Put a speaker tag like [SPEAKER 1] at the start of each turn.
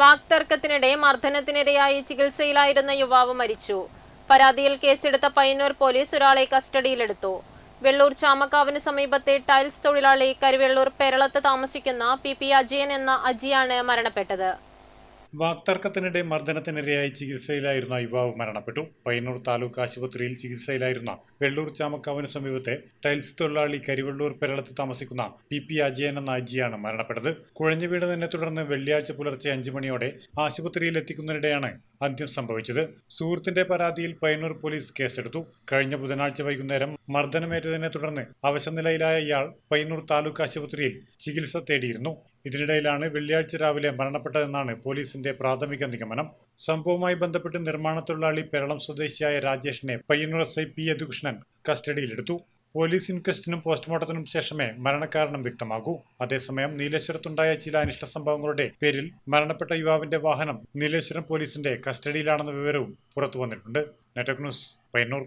[SPEAKER 1] വാക്തർക്കത്തിനിടെ മർദ്ദനത്തിനിരയായി ചികിത്സയിലായിരുന്ന യുവാവ് മരിച്ചു. പരാതിയിൽ കേസെടുത്ത പയ്യന്നൂർ പോലീസ് ഒരാളെ കസ്റ്റഡിയിലെടുത്തു. വെള്ളൂർ ചാമക്കാവിന് സമീപത്തെ ടൈൽസ് തൊഴിലാളി കരുവെള്ളൂർ പെരളത്ത് താമസിക്കുന്ന പി പി അജയൻ എന്ന അജിയാണ് മരണപ്പെട്ടത്.
[SPEAKER 2] വാക്തർക്കത്തിനിടെ മർദ്ദനത്തിനിരയായി ചികിത്സയിലായിരുന്ന യുവാവ് മരണപ്പെട്ടു. പയ്യന്നൂർ താലൂക്ക് ആശുപത്രിയിൽ ചികിത്സയിലായിരുന്ന വെള്ളൂർ ചാമക്കാവിന് സമീപത്തെ ടൈൽസ് തൊഴിലാളി കരിവെള്ളൂർ പെരളത്ത് താമസിക്കുന്ന പി പി അജയൻ എന്ന അജിയാണ് മരണപ്പെട്ടത്. കുഴഞ്ഞു വീണതിനെ തുടർന്ന് വെള്ളിയാഴ്ച പുലർച്ചെ അഞ്ചു മണിയോടെ ആശുപത്രിയിൽ എത്തിക്കുന്നതിനിടെയാണ് അന്ത്യം സംഭവിച്ചത്. സുഹൃത്തിന്റെ പരാതിയിൽ പയ്യന്നൂർ പോലീസ് കേസെടുത്തു. കഴിഞ്ഞ ബുധനാഴ്ച വൈകുന്നേരം മർദ്ദനമേറ്റതിനെ തുടർന്ന് അവശനിലയിലായ ഇയാൾ പയ്യന്നൂർ താലൂക്ക് ആശുപത്രിയിൽ ചികിത്സ തേടിയിരുന്നു. ഇതിനിടയിലാണ് വെള്ളിയാഴ്ച രാവിലെ മരണപ്പെട്ടതെന്നാണ് പോലീസിന്റെ പ്രാഥമിക നിഗമനം. സംഭവവുമായി ബന്ധപ്പെട്ട് നിർമ്മാണ തൊഴിലാളി പെരളം സ്വദേശിയായ രാജേഷിനെ Payyannur S I P Yadukrishnan കസ്റ്റഡിയിലെടുത്തു. പോലീസ് ഇൻക്വസ്റ്റിനും പോസ്റ്റ്മോർട്ടത്തിനും ശേഷമേ മരണകാരണം വ്യക്തമാകൂ. അതേസമയം നീലേശ്വരത്തുണ്ടായ ചില അനിഷ്ട സംഭവങ്ങളുടെ പേരിൽ മരണപ്പെട്ട യുവാവിന്റെ വാഹനം നീലേശ്വരം പോലീസിന്റെ കസ്റ്റഡിയിലാണെന്ന വിവരവും പുറത്തുവന്നിട്ടുണ്ട്. Network news Payyannur.